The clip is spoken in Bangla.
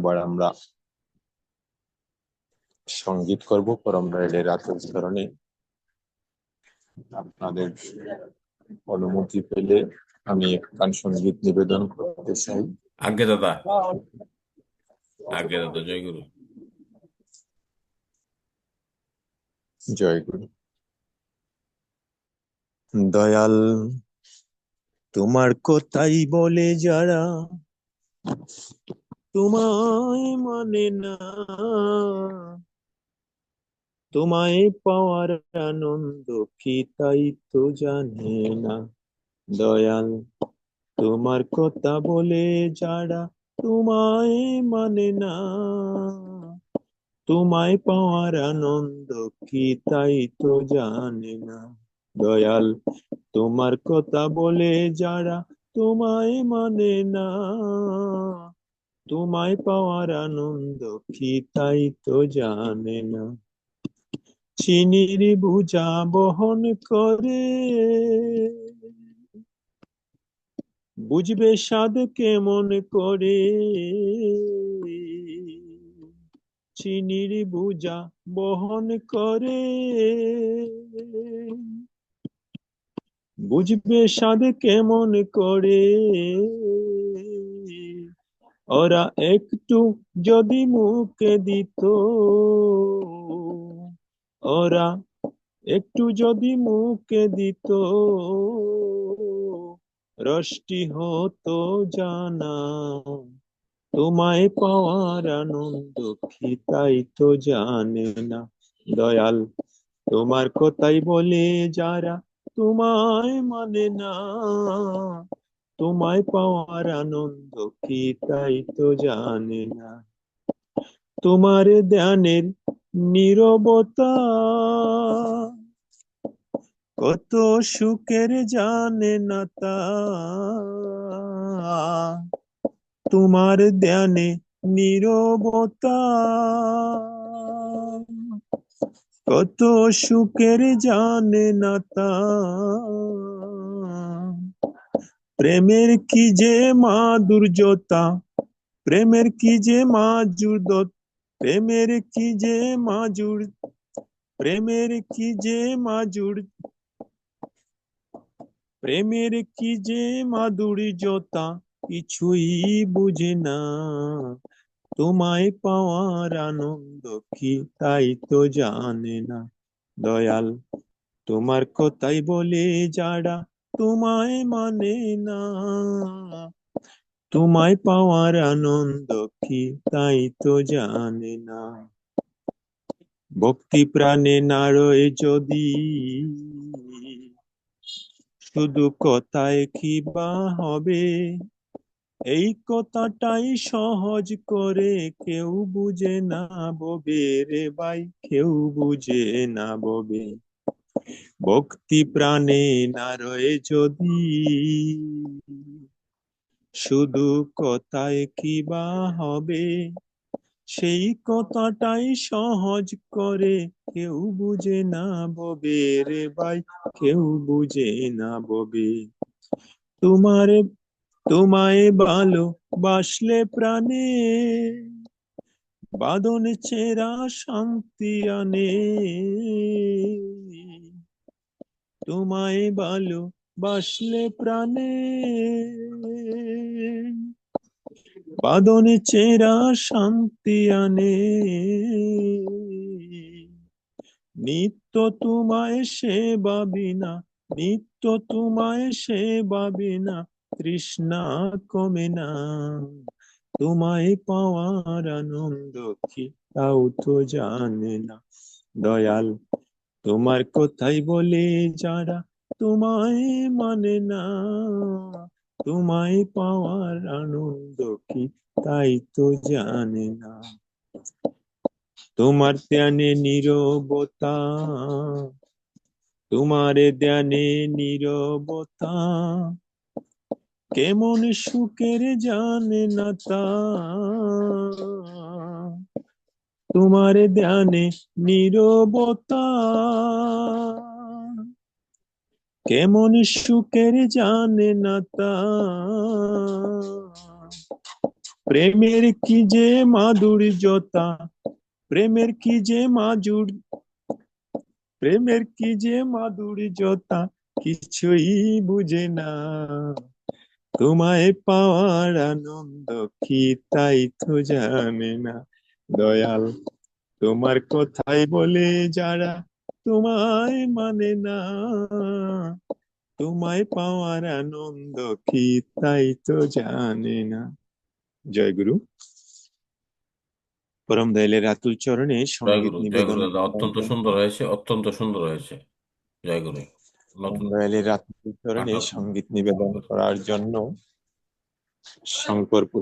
এবার আমরা সংগীত করব পরম রাইলের আত্মস্মরণে আপনাদের অনুমতি পেলে আমি গান সংগীত নিবেদন করতে চাই। আজ্ঞে দাদা। আজ্ঞে দাদা জয় গুরু। জয় গুরু। দয়াল তোমার কথাই বলে যারা তোমায় মানে না। তোমায় পাওয়ার আনন্দ কি তাই তো জানে না। দয়াল, তোমার কথা বলে যারা তোমায় মানে না। তোমায় পাওয়ার আনন্দ কি তাই তো জানে না। দয়াল, তোমার কথা বলে যারা তোমায় মানে না। তোমায় পাওয়ার আনন্দ কি তাই তো জানে না। চিনির বুঝা বহন করে। বুঝবে স্বাদ কেমন করে। চিনির বুঝা বহন করে। বুঝবে স্বাদ কেমন করে। ওরা একটু যদি মুখে দিত। ওরা একটু যদি মুখে দিত, রষ্টি হতো জানা তোমায় পাওয়ার আনন্দ কি তাই তো জানে না। দয়াল, তোমার কথাই বলে যারা তোমায় মানে না। তোমায় পাওয়ার আনন্দ কি তাই তো জানে না। তোমার ধ্যানের নিরবতা, কত সুখের জানে না তা। তোমার ধ্যানে নিরবতা, কত সুখের জানে না তা। প্রেমের কি যে মাধুর্যতা প্রেমের কি যে মাধুর্য প্রেমের কি যে মাজুর প্রেমের কি যে মাজুর প্রেমের কি যে মাধুর্যতা কিছুই বুঝে না। তোমায় পাওয়ার আনন্দ কি তাই তো জানে না। দয়াল, তোমার কথাই বলে যারা তোমায় মানে না। তোমায় পাওয়ার আনন্দ কি তাই তো জানে না। ভক্তি প্রাণে নারয় যদি শুধু কথায় কি বা হবে? এই কথাটাই সহজ করে কেউ বুঝে না ববে রে ভাই, কেউ বুঝে না ববে। ভক্তি প্রাণে না রয়ে যদি? শুধু কথায় কি বা হবে? সেই কথাটাই সহজ করে কেউ বুঝে না ববে রে ভাই, কেউ বুঝে না ববে। তোমারে, তোমায় ভালো বাসলে প্রাণে বাদন চেরা শান্তি আনে। তোমায় ভালো বাসলে প্রাণে। বাদনে চেরা শান্তি আনে। নিত্য তোমায় সেবা বিনা, নিত্য তোমায় সেবা বিনা তৃষ্ণা কমে না। তোমায় পাওয়ার আনন্দ কি তাও তো জানে না। দয়াল তোমার কথাই বলে যারা তোমায় মানে না, তোমায় পাওয়ার আনন্দ কি তাই তো জানে না। তোমার ধ্যানে নীরবতা, তোমার ধ্যানে নীরবতা, কেমন সুখের জানে না তা। তোমার ধ্যানে নীরবতা। কেমন সুখের জানে না তা। প্রেমের কি যে মাধুর্যতা প্রেমের কি যে মাধুর প্রেমের কি যে মাধুর্যতা কিছুই বুঝে না। তোমায় পাওয়ার আনন্দ কি তাই তো জানে না। দয়াল তোমার কথাই বলে যারা তোমায় মানে না। তোমায় পাওয়ার আনন্দ কি তাই তো জানে না। জয় গুরু। পরম দয়ালের রাতুল চরণে সংগীত নিবেদন অত্যন্ত সুন্দর হয়েছে অত্যন্ত সুন্দর হয়েছে। জয় গুরু। দয়ালের রাতুল চরণে সংগীত নিবেদন করার জন্য শঙ্করপুর